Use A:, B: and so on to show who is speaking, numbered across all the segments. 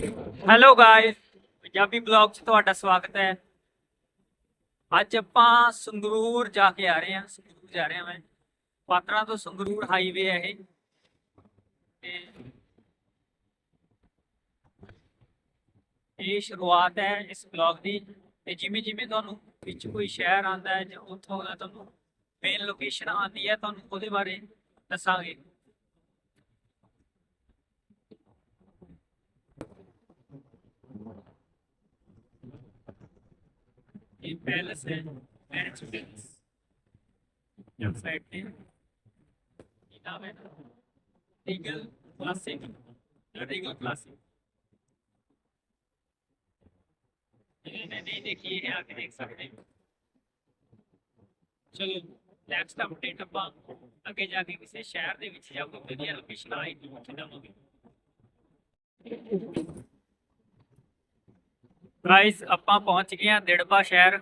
A: Hello guys Punjabi blog 'ਚ ਤੁਹਾਡਾ ਸਵਾਗਤ ਹੈ। ਅੱਜ ਆਪਾਂ ਸੰਗਰੂਰ ਜਾ ਕੇ ਆ ਰਹੇ ਹਾਂ। ਸੰਗਰੂਰ ਜਾ ਰਹੇ ਹਾਂ ਮੈਂ। ਪਾਤਰਾ ਤੋਂ ਸੰਗਰੂਰ ਹਾਈਵੇ ਹੈ ਇਹ। ਇਹ ਸ਼ੁਰੂਆਤ ਹੈ ਇਸ ਬਲੌਗ ਦੀ। ਤੇ ਜਿਵੇਂ ਜਿਵੇਂ ਤੁਹਾਨੂੰ ਵਿੱਚ ਕੋਈ ਸ਼ਹਿਰ ਆਉਂਦਾ ਹੈ ਜਾਂ ਉੱਥੋਂ ਦਾ ਤੁਹਾਨੂੰ ਮੇਨ ਲੋਕੇਸ਼ਨ ਆਉਂਦੀ ਹੈ, ਤੁਹਾਨੂੰ ਉਹਦੇ ਬਾਰੇ ਦੱਸਾਂਗੇ। ਇਹ ਪੈਲਸ ਹੈ ਮੈਰਿਜ ਪੈਲਸ ਜਬ ਸਾਈਡ ਤੇ ਇਹ ਨਾਮ ਹੈ ਰੀਗਲ ਕਲਾਸਿਕ ਰੀਗਲ ਕਲਾਸਿਕ ਇਹਨੇ ਨਹੀਂ ਦੇਖੀ ਹੈ ਆके ਦੇਖ ਸਕਦੇ ਚਲੋ ਨੈਕਸਟ ਅਪਡੇਟ ਆਪਾਂ ਅੱਗੇ ਜਾ ਕੇ ਕਿਸੇ ਸ਼ਹਿਰ ਦੇ ਵਿੱਚ ਜਾਂ ਵਧੀਆ ਲੋਕੇਸ਼ਨ ਆਈ ਉੱਥੇ ਜਾਵਾਂਗੇ ਗਾਇਸ ਆਪਾਂ ਪਹੁੰਚ ਗਏ ਹਾਂ ਦਿੜਬਾ ਸ਼ਹਿਰ।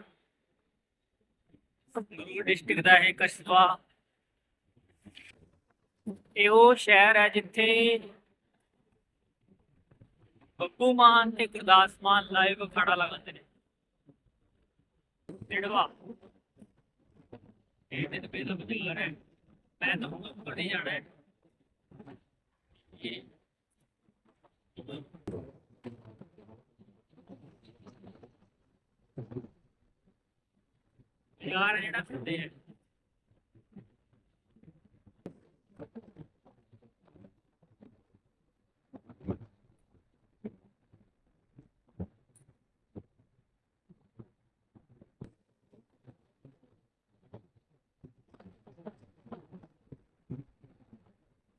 A: ਸੰਗਰੂਰ ਡਿਸਟ੍ਰਿਕਟ ਦਾ ਇਹ ਕਸਬਾ। ਇਹ ਉਹ ਸ਼ਹਿਰ ਹੈ ਜਿੱਥੇ ਬੱਬੂ ਮਾਨ ਤੇ ਗੁਰਦਾਸ ਮਾਨ ਲਾਈਵ ਖੜਾ ਲਗਾਉਂਦੇ ਨੇ। ਦਿੜਬਾ। ਇਹ ਤੇ ਪਹਿਲਾਂ ਬਦਲ ਰਿਹਾ। ਮੈਂ ਤਾਂ ਹੁਣ ਬੜੇ ਜਾਣਾ ਹੈ। ਇਹ ਜਿਹੜਾ ਫਿਰਦੇ ਆ।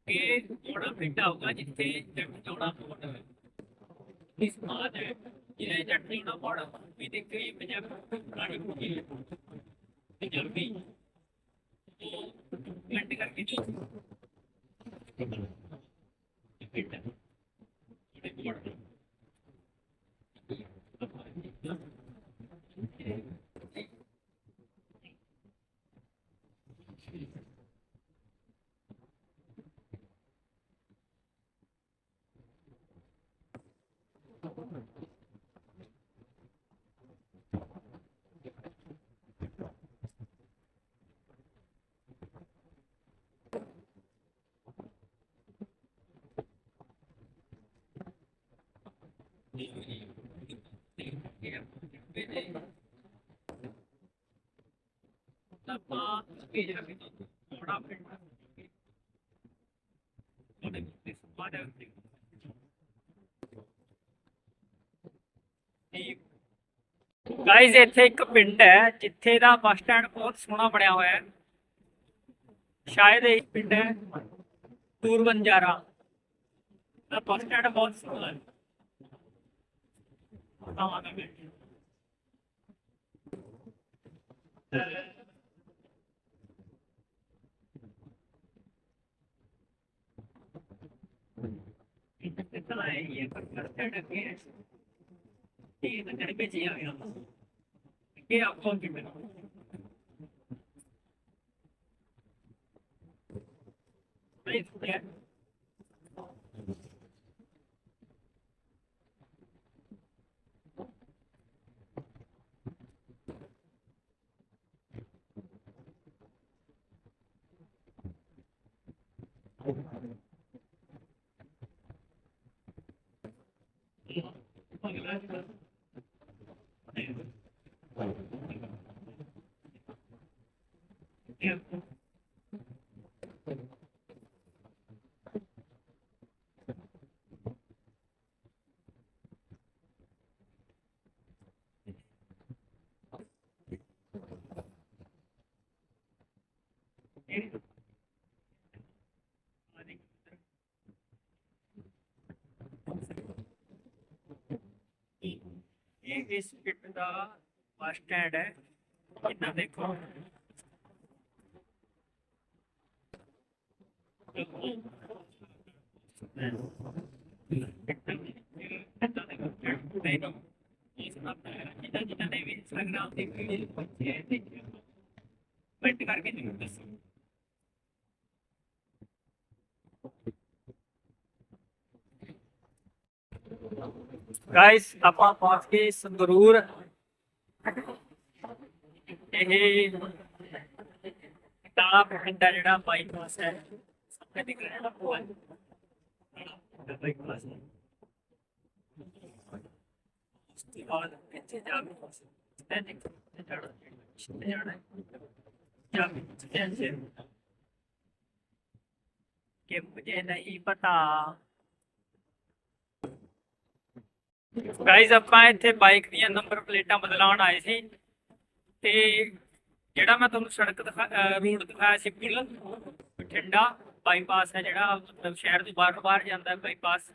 A: ਇਹ ਜੋੜਾ ਪਿੰਡ ਆਊਗਾ ਜਿੱਥੇ ਜੱਟ ਜੋੜਾ ਪੋਟ ਹੈ ਇਸ ਸਮਾਜ ਹੈ ਇਹ ਜੱਟ ਜੋੜਾ ਪੋਟ ਵੀ ਦੇਖ ਕੇ ਪੰਜਾਬ ਪੁਰਾਣੀ ਹੋਈ ਤੇ ਜਲ ਗਈ ਲੈਂਡ ਕਰਕੇ ਜੋ ਪਿੰਡ ਹੈ ਇਹ ਪੋਟ ਆਪਾਂ ਅੱਗੇ ਜਾ ਕੇ ਬੜਾ ਪਿੰਡ ਉਹਦੇ ਵਿੱਚ ਸਮਾਜ ਗਾਇਜ਼ ਇੱਥੇ ਇੱਕ ਪਿੰਡ ਹੈ ਜਿੱਥੇ ਦਾ ਬੱਸ ਸਟੈਂਡ ਬਹੁਤ ਸੋਹਣਾ ਬਣਿਆ ਹੋਇਆ ਹੈ। ਸ਼ਾਇਦ ਇਹ ਪਿੰਡ ਹੈ ਟੂਰਬੰਜਾਰਾ ਦਾ ਬੱਸ ਸਟੈਂਡ ਬਹੁਤ ਸੋਹਣਾ ਹੈ। ਆਵਾਂਗਾ ये पर करते डगे ये तो घर पे चाहिए गया ये आपको की मेरा नहीं ਇਹ ਇਸ ਪਿੰਡ ਦਾ ਬੱਸ ਸਟੈਂਡ ਹੈ। ਇੱਧਰ ਦੇਖੋ ਜਿੱਦਾਂ ਦੇ ਵੀ ਇੰਸਟਾਗ੍ਰਾਮ ਤੇ ਵੀਡੀਓ ਪਹੁੰਚੇ ਹੈ ਤੇ ਕਮੈਂਟ ਕਰਕੇ ਜ਼ਰੂਰ ਦੱਸੋ ਗਾਇਸ ਆਪਾਂ ਪਹੁੰਚ ਗਏ ਸੰਗਰੂਰ। ਇਹ ਤਾਲਾ ਪਿੰਡ ਜਿਹੜਾ ਬਾਈਪਾਸ ਹੈ। ਕਿ ਮੁਝੇ ਨਹੀਂ ਪਤਾ ਗਾਇਜ਼ ਆਪਾਂ ਇੱਥੇ ਬਾਈਕ ਦੀਆਂ ਨੰਬਰ ਪਲੇਟਾਂ ਬਦਲਾਉਣ ਆਏ ਸੀ। ਤੇ ਜਿਹੜਾ ਮੈਂ ਤੁਹਾਨੂੰ ਸੜਕ ਦਿਖਾ ਰੋਡ ਦਿਖਾਇਆ ਸੀ ਪੁਲ ਬਠਿੰਡਾ ਬਾਈਪਾਸ ਹੈ ਜਿਹੜਾ, ਮਤਲਬ ਸ਼ਹਿਰ ਤੋਂ ਬਾਹਰ ਬਾਹਰ ਜਾਂਦਾ ਹੈ ਬਾਈਪਾਸ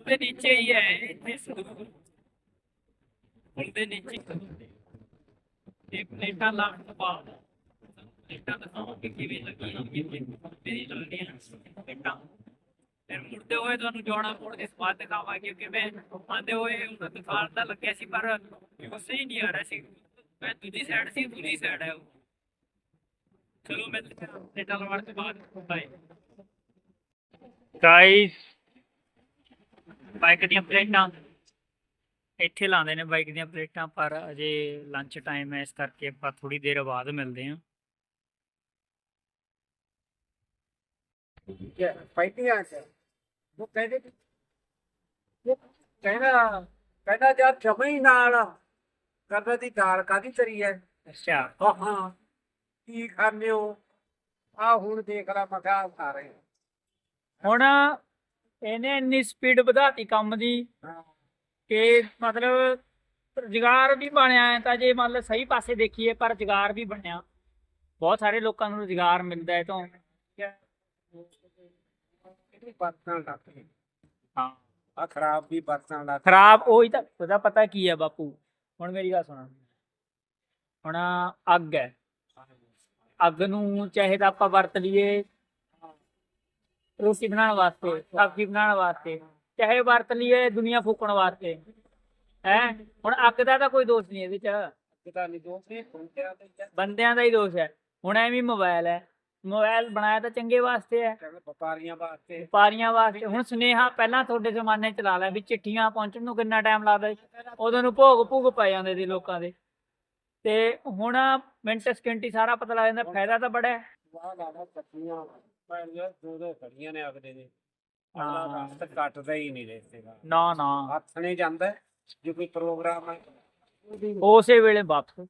A: ਉਹਦੇ ਨੀਚੇ ਹੀ ਹੈ ਇੱਥੇ ਸੰਗਰੂਰ ਪੁਲ ਨੀਚੇ। ਇਹ ਪਲੇਟਾਂ ਲਾਉਣ ਤੋਂ ਬਾਅਦ ਪਲੇਟਾਂ ਦਿਖਾਵਾਂਗੇ ਕਿਵੇਂ ਲੱਗੀਆਂ ਮੇਰੀ ਲੱਗਦੀਆਂ ਪਲੇਟਾਂ। ਫਿਰ ਮੁੜਦੇ ਹੋਏ ਤੁਹਾਨੂੰ ਜੋੜਾ ਮੋੜ ਦੇ ਸਵਾਦ ਦਿਖਾਵਾਂਗੇ ਕਿਉਂਕਿ ਆਂਦੇ ਹੋਏ ਹੁਣ ਦਿਖਾਣ ਦਾ ਲੱਗਿਆ ਸੀ, ਪਰ ਉਹ ਸਹੀ ਨਹੀਂ ਆ ਰਿਹਾ ਸੀ। ਮੈਂ ਦੂਜੀ ਸਾਈਡ ਸੀ, ਦੂਜੀ ਸਾਈਡ ਹੈ ਚਲੋ ਮੈਂ ਤੇ ਲਵਾਣ ਤੋਂ ਬਾਅਦ ਬਾਏ। ਗਾਇਸ ਬਾਈਕ ਦੀਆਂ ਪਲੇਟਾਂ। ਇੱਥੇ ਲਾਉਂਦੇ ਨੇ ਬਾਈਕ ਦੀਆਂ ਪਲੇਟਾਂ ਪਰ ਅਜੇ ਲੰਚ ਟਾਈਮ ਹੈ ਇਸ ਕਰਕੇ ਆਪਾਂ ਥੋੜੀ ਦੇਰ ਬਾਅਦ ਮਿਲਦੇ ਹਾਂ।
B: ਫਾਈਟਿੰਗ ਆ ਸਰ ਉਹ ਕਹਿੰਦੇ ਕਿ ਉਹ ਕਹਿੰਦਾ ਕਹਿੰਦਾ ਜਦ ਜਮਈ ਨਾਲ ਕਰਦਾ ਦੀ ਦਾਲ ਕਾਦੀ ਤਰੀ ਹੈ?
A: ਅੱਛਾ।
B: ਹਾਂ। ਕੀ ਖਾਂਦੇ ਹੋ? ਆ ਹੁਣ ਦੇਖ ਲੈ ਮੈਂ ਕਿਹਾ ਖਾ ਰਹੇ
A: ਹੁਣ ਇਹਨੇ ਇੰਨੀ ਸਪੀਡ ਵਧਾਤੀ ਕੰਮ ਦੀ
B: ਹਾਂ।
A: ਕਿ ਮਤਲਬ ਰੁਜ਼ਗਾਰ ਵੀ ਬਣਿਆ ਹੈ ਤਾਂ ਜੇ ਮੰਨ ਲਓ ਸਹੀ ਪਾਸੇ ਦੇਖੀਏ ਪਰ ਰੁਜ਼ਗਾਰ ਵੀ ਬਣਿਆ। ਬਹੁਤ ਸਾਰੇ ਲੋਕਾਂ ਨੂੰ ਰੁਜ਼ਗਾਰ ਮਿਲਦਾ ਹੈ ਤੋਂ
B: ਇਹਦੀ ਬਰਤਨ ਲੱਗੇ
A: ਹਾਂ।
B: ਆ ਖਰਾਬ ਵੀ ਬਰਤਨ ਲੱਗ
A: ਖਰਾਬ ਉਹੀ ਤਾਂ ਉਹਦਾ ਪਤਾ ਕੀ ਹੈ ਬਾਪੂ? ਹੁਣ ਮੇਰੀ ਗੱਲ ਸੁਣ। ਹੁਣ ਅੱਗ ਹੈ। ਅੱਗ ਨੂੰ ਚਾਹੇ ਤਾਂ ਆਪਾਂ ਵਰਤ ਲਈਏ ਰੋਟੀ ਬਣਾਉਣ ਵਾਸਤੇ ਸਬਜ਼ੀ ਬਣਾਉਣ ਵਾਸਤੇ ਚਾਹੇ ਵਰਤ ਲਈਏ ਦੁਨੀਆ ਫੂਕਣ ਵਾਸਤੇ ਹੈ? ਹੁਣ ਅੱਗ ਦਾ ਤਾਂ ਕੋਈ ਦੋਸ਼ ਨਹੀਂ ਇਹਦੇ ਚ।
B: ਨਹੀਂ
A: ਬੰਦਿਆਂ ਦਾ ਹੀ ਦੋਸ਼ ਹੈ। ਹੁਣ ਐਵੇਂ ਮੋਬਾਈਲ ਹੈ। ਮੋਬਾਈਲ ਬਣਾਇਆ ਤਾਂ ਚੰਗੇ ਵਾਸਤੇ ਹੈ।
B: ਵਪਾਰੀਆਂ ਵਾਸਤੇ।
A: ਵਪਾਰੀਆਂ ਵਾਸਤੇ। ਹੁਣ ਸੁਨੇਹਾ ਪਹਿਲਾਂ ਤੁਹਾਡੇ ਜ਼ਮਾਨੇ ਚ ਲਾ ਲਿਆ ਵੀ ਚਿੱਠੀਆਂ ਪਹੁੰਚਣ ਨੂੰ ਕਿੰਨਾ ਟਾਈਮ ਲੱਗਦਾ ਸੀ? ਉਦੋਂ ਨੂੰ ਭੋਗ ਭੁਗ ਪੈ ਜਾਂਦੇ ਸੀ ਲੋਕਾਂ ਦੇ। ਤੇ ਹੁਣ ਮਿੰਟ ਸਕਿੰਟੀ ਸਾਰਾ ਪਤਾ ਲੱਗ ਜਾਂਦਾ ਫਾਇਦਾ ਤਾਂ ਬੜਾ ਹੈ।
B: ਵਾਹ ਲਾਦਾ ਪੱਤੀਆਂ ਪਰ ਜੋ ਦੋ ਦੋ ਖੜੀਆਂ ਨੇ ਅਗਲੇ ਦੇ।
A: ਹਾਂ।
B: ਅਗਲਾ ਰਸਤ ਕੱਟਦਾ ਹੀ ਨਹੀਂ ਰਹੇਗਾ
A: ਨਾ ਨਾ।
B: ਹੱਥ ਨੇ ਜਾਂਦਾ ਹੈ, ਜੇ ਕੋਈ ਪ੍ਰੋਗਰਾਮ ਹੈ। ਉਹਦੀ
A: ਉਸੇ ਵੇਲੇ ਵਾਪਸ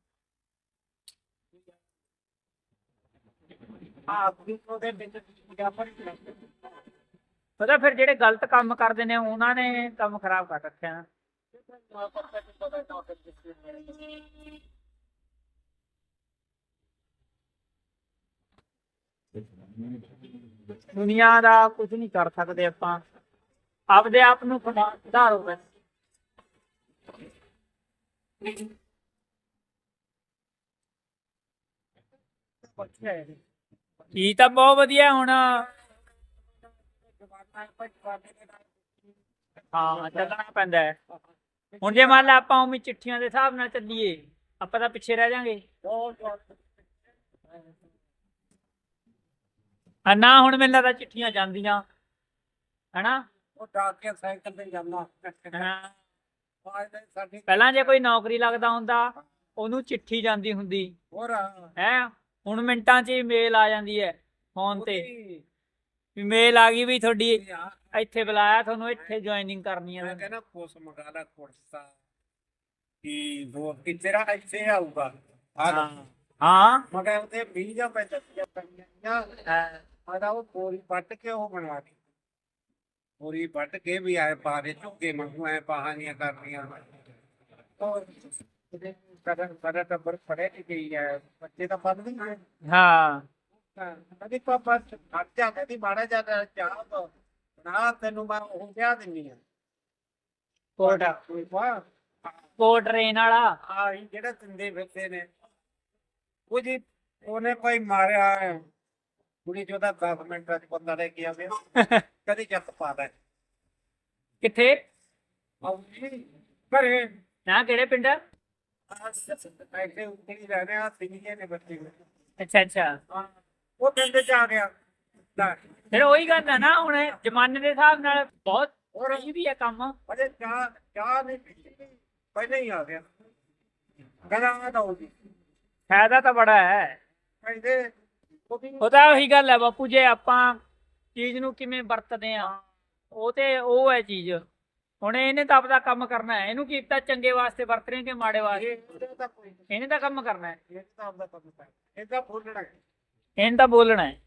B: ਆਪ ਵੀ ਉਹਦੇ ਵਿੱਚ ਪੂਜਾ ਪਰ
A: ਪਤਾ ਫਿਰ ਜਿਹੜੇ ਗਲਤ ਕੰਮ ਕਰਦੇ ਨੇ ਉਹਨਾਂ ਨੇ ਕੰਮ ਖਰਾਬ ਕਰ ਰੱਖਿਆ। ਨਾ ਦੁਨੀਆ ਦਾ ਕੁਝ ਨਹੀਂ ਕਰ ਸਕਦੇ ਆਪਾਂ। ਆਪਦੇ ਆਪ ਨੂੰ ਖੁਦਾ- ਸੁਧਾਰੋ ਬਸ। ਕੀ ਤਾਂ ਬਹੁਤ ਵਧੀਆ ਹੁਣ। ਹਾਂ ਚੱਲਣਾ ਪੈਂਦਾ ਹੈ। ਹੁਣ ਜੇ ਮੰਨ ਲਾ ਆਪਾਂ ਉਵੇਂ ਚਿੱਠੀਆਂ ਦੇ ਹਿਸਾਬ ਨਾਲ ਚੱਲੀਏ ਆਪਾਂ ਤਾਂ ਪਿੱਛੇ ਰਹਿ ਜਾਾਂਗੇ। ਆ ਨਾ ਹੁਣ ਮੈਨੂੰ ਲੱਗਦਾ ਚਿੱਠੀਆਂ ਜਾਂਦੀਆਂ। ਹੈਨਾ?
B: ਉਹ ਡਾਕ ਕੇ ਸਾਈਕਲ ਤੇ ਜਾਂਦਾ।
A: ਹਾਂ।
B: ਸਾਡੀ।
A: ਪਹਿਲਾਂ ਜੇ ਕੋਈ ਨੌਕਰੀ ਲੱਗਦਾ ਹੁੰਦਾ ਉਹਨੂੰ ਚਿੱਠੀ ਜਾਂਦੀ ਹੁੰਦੀ।
B: ਹੋਰ?
A: ਹੈ? ਹੁਣ ਮਿੰਟਾਂ 'ਚ ਹੀ ਮੇਲ ਆ ਜਾਂਦੀ ਹੈ ਫੋਨ ਤੇ। ਵੀ ਮੇਲ ਆ ਗਈ ਵੀ ਤੁਹਾਡੀ ਇੱਥੇ ਬੁਲਾਇਆ ਤੁਹਾਨੂੰ ਇੱਥੇ ਜੁਆਇਨਿੰਗ ਕਰਨੀ
B: ਮੈਂ
A: ਹੈ
B: ਕਹਿੰਦਾ ਕੋਸ ਮਗਾਲਾ ਕੋਰਸਾ ਕਿ ਦੋ ਕਿ ਤੇਰਾ ਇੱਥੇ ਆਊਗਾ।
A: ਹਾਂ। ਹਾਂ।
B: ਮਗਰ ਉਹਦੇ ਵੀ ਜਾਂ ਪੈਸੇ ਪਈਆਂ
A: ਹਾਂ।
B: ਆਦਾ ਉਹ ਪੂਰੀ ਪੱਟ ਕੇ ਉਹ ਬਣਾ ਦੀ। ਪੂਰੀ ਪੱਟ ਕੇ ਵੀ ਆਏ ਪਾਰੇ ਝੁੱਗੇ ਮੰਗੂ ਐ ਪਹਾੜੀਆਂ ਕਰਨੀਆਂ। ਇਹਦੇ ਕਦਰ ਕਦਰ ਟੱਬਰ ਫੜੇ ਨਹੀਂ ਗਈ ਹੈ ਬੱਚੇ ਤਾਂ ਪੜ ਨਹੀਂ ਗਏ।
A: ਹਾਂ।
B: ਕਦੀ ਪਾਪਾ ਖਰਚਾ ਕਦੀ ਮਾੜਾ ਜਿਹਾ ਚਾਹ ਨਾ ਤੈਨੂੰ ਮੈਂ ਉਹ ਵਿਆਹ ਦਿੰਨੀ ਆ।
A: ਕੋਟ। ਕੋਟ ਵਾਲਾ।
B: ਜਿਹੜਾ ਫਿਰਦੇ ਨੇ। ਉਹ ਜੀ ਉਹਨੇ ਕੋਈ ਮਾਰਿਆ ਹੈ। ਕੁੜੀ ਚੋਦਾ 10 ਮਿੰਟਾਂ ਚ ਬੰਦਾ ਲੈ ਕੇ ਆਵੇ ਕਦੀ ਜੱਤ ਪਾਦਾ
A: ਕਿੱਥੇ?
B: ਆਉ ਜੀ ਘਰੇ।
A: ਨਾ ਕਿਹੜੇ ਪਿੰਡ?
B: ਐਸੇ ਉੱਤੇ ਹੀ ਰਹਿ ਰਿਹਾ ਸਿੰਗੀਏ ਨੇ ਬੱਚੇ।
A: ਅੱਛਾ ਅੱਛਾ।
B: ਹਾਂ, ਉਹ ਪਿੰਡ ਚ ਆ ਗਿਆ। ਲੈ,
A: ਫਿਰ ਉਹੀ ਗੱਲ ਹੈ ਨਾ ਹੁਣ ਜ਼ਮਾਨੇ ਦੇ ਹਿਸਾਬ ਨਾਲ ਬਹੁਤ
B: ਹੋਰ?
A: ਇਹ ਵੀ ਹੈ ਕੰਮ।
B: ਅਜੇ ਚਾਹ ਚਾਹ ਨਹੀਂ ਪੀਤੀ। ਪਹਿਲੇ ਹੀ ਆ ਗਿਆ। ਕਹਿੰਦਾ ਦੋ ਜੀ
A: ਫਾਇਦਾ ਤਾਂ ਬੜਾ ਹੈ।
B: ਕਹਿੰਦੇ
A: ਉਹ ਤਾਂ ਉਹੀ ਗੱਲ ਹੈ ਬਾਪੂ ਜੇ ਆਪਾਂ ਚੀਜ਼ ਨੂੰ ਕਿਵੇਂ ਵਰਤਦੇ ਆ ਉਹ ਤੇ ਉਹ ਹੈ ਚੀਜ਼। ਹੁਣ ਇਹਨੇ ਤਾਂ ਆਪਦਾ ਕੰਮ ਕਰਨਾ ਹੈ। ਇਹਨੂੰ ਕੀ ਪਤਾ ਚੰਗੇ ਵਾਸਤੇ ਵਰਤ ਰਹੇ ਕਿ ਮਾੜੇ ਵਾਸਤੇ? ਇਹਨੇ ਤਾਂ ਕੰਮ ਕਰਨਾ ਹੈ।
B: ਇਹ ਤਾਂ ਆਪਦਾ ਕੰਮ ਹੈ। ਇਹ ਤਾਂ ਬੋਲਣਾ ਹੈ।
A: ਇਹਨੇ ਤਾਂ ਬੋਲਣਾ ਹੈ।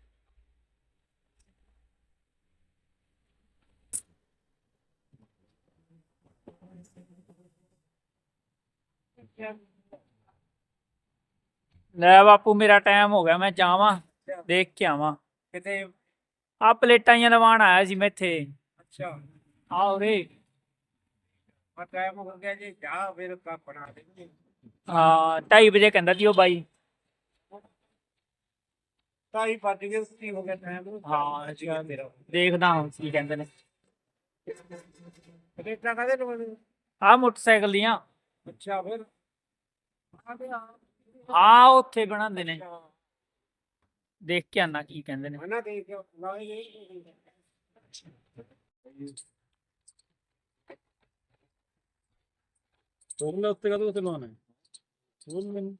A: ਲੈ ਬਾਪੂ ਮੇਰਾ ਟਾਈਮ ਹੋ ਗਿਆ। ਮੈਂ ਜਾਵਾਂ। ਦੇਖ ਕੇ ਆਵਾਂ।
B: ਕਿਤੇ
A: ਆ ਪਲੇਟਾਂ ਹੀ ਲਵਾਉਣ ਆਇਆ ਸੀ ਮੈਂ ਇੱਥੇ।
B: ਅੱਛਾ।
A: ਆ ਉਰੇ।
B: ਮੈਂ ਟਾਈਮ ਹੋ ਗਿਆ ਜੀ ਜਾ ਫਿਰ ਕਾ ਬਣਾ ਦੇਂਗੇ
A: ਹਾਂ। 2:30 ਵਜੇ ਕਹਿੰਦਾ ਸੀ ਉਹ ਬਾਈ।
B: ਤਾਈ ਪੱਜ ਗਏ ਸੀ ਹੋ ਗਿਆ ਟਾਈਮ
A: ਹਾਂ,
B: ਅੱਛਾ ਮੇਰਾ
A: ਦੇਖਦਾ ਹਾਂ ਕੀ ਕਹਿੰਦੇ ਨੇ।
B: ਰੇਟਾਂ ਕਾਦੇ ਲਵਾਉਣੇ
A: ਆ ਮੋਟਰਸਾਈਕਲ ਦੀਆਂ।
B: ਅੱਛਾ ਫਿਰ। ਆ
A: ਉੱਥੇ ਬਣਾਉਂਦੇ ਨੇ। ਦੇਖ ਕੇ ਆਣਾ ਕੀ ਕਹਿੰਦੇ ਨੇ।
B: ਮਨਾ ਦੇ ਕੇ ਨਾਲੇ ਇਹ
C: ਤੋਰਨੇ ਉੱਤੇ ਕਦੋਂ ਉੱਤੇ ਲਾਉਣਾ ਹੈ? ਤੋਰ ਮੈਨੂੰ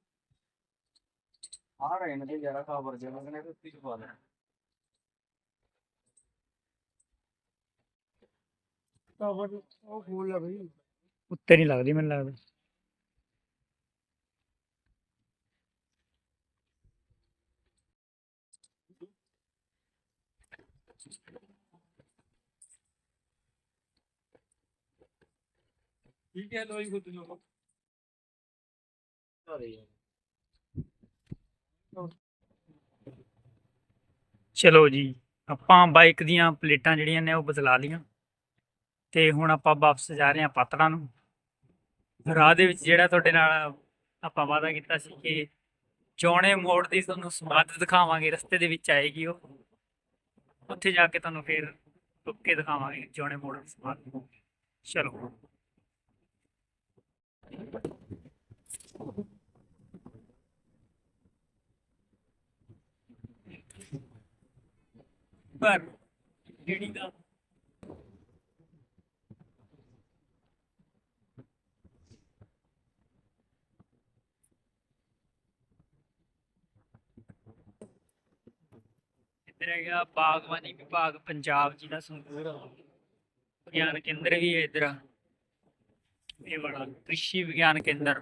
B: ਆ ਰਹੇ ਨੇ ਜਰਾ ਖਬਰ ਜੇ ਮੈਂ ਕਹਿੰਦਾ ਉੱਤੇ ਪਾ ਦੇਣਾ
C: ਕਵਰ ਉਹ ਫੂਲ ਆ ਬਈ।
A: ਉੱਤੇ ਨਹੀਂ ਲੱਗਦੀ ਮੈਨੂੰ ਲੱਗਦਾ।
C: ਠੀਕ ਹੈ ਲੋਈ ਗੁੱਤ ਨੂੰ
A: ਚਲੋ ਜੀ ਆਪਾਂ ਬਾਈਕ ਦੀਆਂ ਪਲੇਟਾਂ ਜਿਹੜੀਆਂ ਨੇ ਉਹ ਬਦਲਾ ਲਈਆਂ। ਤੇ ਹੁਣ ਆਪਾਂ ਵਾਪਸ ਜਾ ਰਹੇ ਹਾਂ ਪਾਤੜਾਂ ਨੂੰ। ਰਾਹ ਦੇ ਵਿੱਚ ਜਿਹੜਾ ਤੁਹਾਡੇ ਨਾਲ ਆਪਾਂ ਵਾਅਦਾ ਕੀਤਾ ਸੀ ਕਿ ਚੌਣੇ ਮੋੜ ਦੀ ਤੁਹਾਨੂੰ ਸਮਾਧ ਦਿਖਾਵਾਂਗੇ ਰਸਤੇ ਦੇ ਵਿੱਚ ਆਏਗੀ ਉਹ। ਉੱਥੇ ਜਾ ਕੇ ਤੁਹਾਨੂੰ ਫਿਰ ਰੁੱਕ ਕੇ ਦਿਖਾਵਾਂਗੇ ਚੌਣੇ ਮੋੜ ਦੀ ਚਲੋ। ਪਰ ਜਿਹੜੀ ਦਾ ਇੱਧਰ ਗਿਆ ਬਾਗਬਾਨੀ ਵਿਭਾਗ ਪੰਜਾਬ ਜੀ ਦਾ ਸੰਗਰੂਰ ਵਿਗਿਆਨ ਕੇਂਦਰ ਵੀ ਹੈ ਇੱਧਰ। ਇਹ ਬੜਾ ਕ੍ਰਿਸ਼ੀ ਵਿਗਿਆਨ ਕੇਂਦਰ।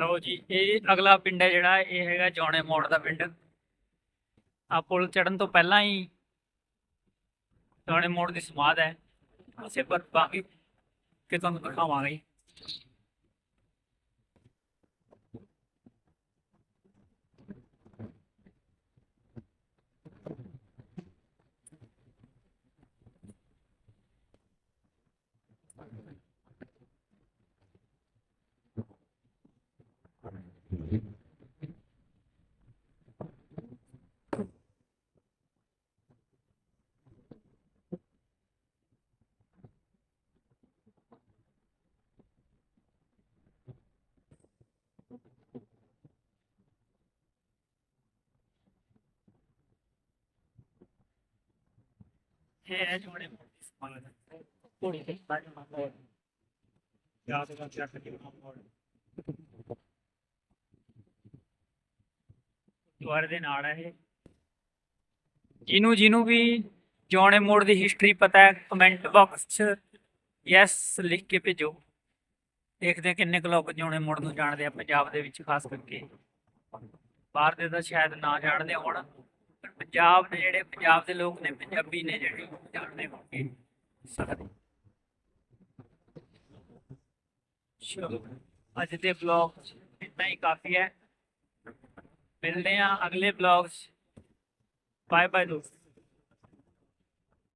A: ਲਓ ਜੀ, ਇਹ ਅਗਲਾ ਪਿੰਡ ਹੈ ਜਿਹੜਾ, ਇਹ ਹੈਗਾ ਜੌਣੇ ਮੋੜ ਦਾ ਪਿੰਡ। ਆ ਪੁਲ ਚੜਨ ਤੋਂ ਪਹਿਲਾਂ ਹੀ ਜੌਣੇ ਮੋੜ ਦੀ ਸਮਾਧ ਹੈ। ਅਸੀਂ ਪਰ ਬਾਕੀ ਕਿ ਤੁਹਾਨੂੰ ਦਿਖਾਵਾਂਗੇ। ਹੈ ਜੋੜੇ ਕੋੜੀ ਤੇ ਬਾਜੂ ਮੋੜ ਯਾਦ ਕਰ ਚੱਕ ਕੇ ਮੋੜ ਦੁਆਰੇ ਦੇ ਨਾਲ ਹੈ ਜਿਹਨੂੰ ਜਿਹਨੂੰ ਵੀ ਜੋਣੇ ਮੋੜ ਦੀ ਹਿਸਟਰੀ ਪਤਾ ਹੈ ਕਮੈਂਟ ਬਾਕਸ 'ਚ ਯੈਸ ਲਿਖ ਕੇ ਭੇਜੋ ਦੇਖਦੇ ਕਿੰਨੇ ਕੁ ਲੋਕ ਜੋਣੇ ਮੋੜ ਨੂੰ ਜਾਣਦੇ ਆ ਪੰਜਾਬ ਦੇ ਵਿੱਚ ਖਾਸ ਕਰਕੇ ਬਾਹਰ ਦੇ ਤਾਂ ਸ਼ਾਇਦ ਨਾ ਜਾਣਦੇ ਹੋਣ ਪਰ ਪੰਜਾਬ ਦੇ ਜਿਹੜੇ, ਪੰਜਾਬ ਦੇ ਲੋਕ ਨੇ, ਪੰਜਾਬੀ ਨੇ ਜਿਹੜੇ ਉਹ ਜਾਣਦੇ ਹੋਣਗੇ। ਸਕਦੇ ਚਲੋ, ਅੱਜ ਦੇ ਬਲੌਗ ਇੰਨਾ ਹੀ ਕਾਫੀ ਹੈ। ਮਿਲਦੇ ਹਾਂ ਅਗਲੇ ਬਲੌਗ 'ਚ। ਬਾਏ ਬਾਏ ਦੋਸਤੋ।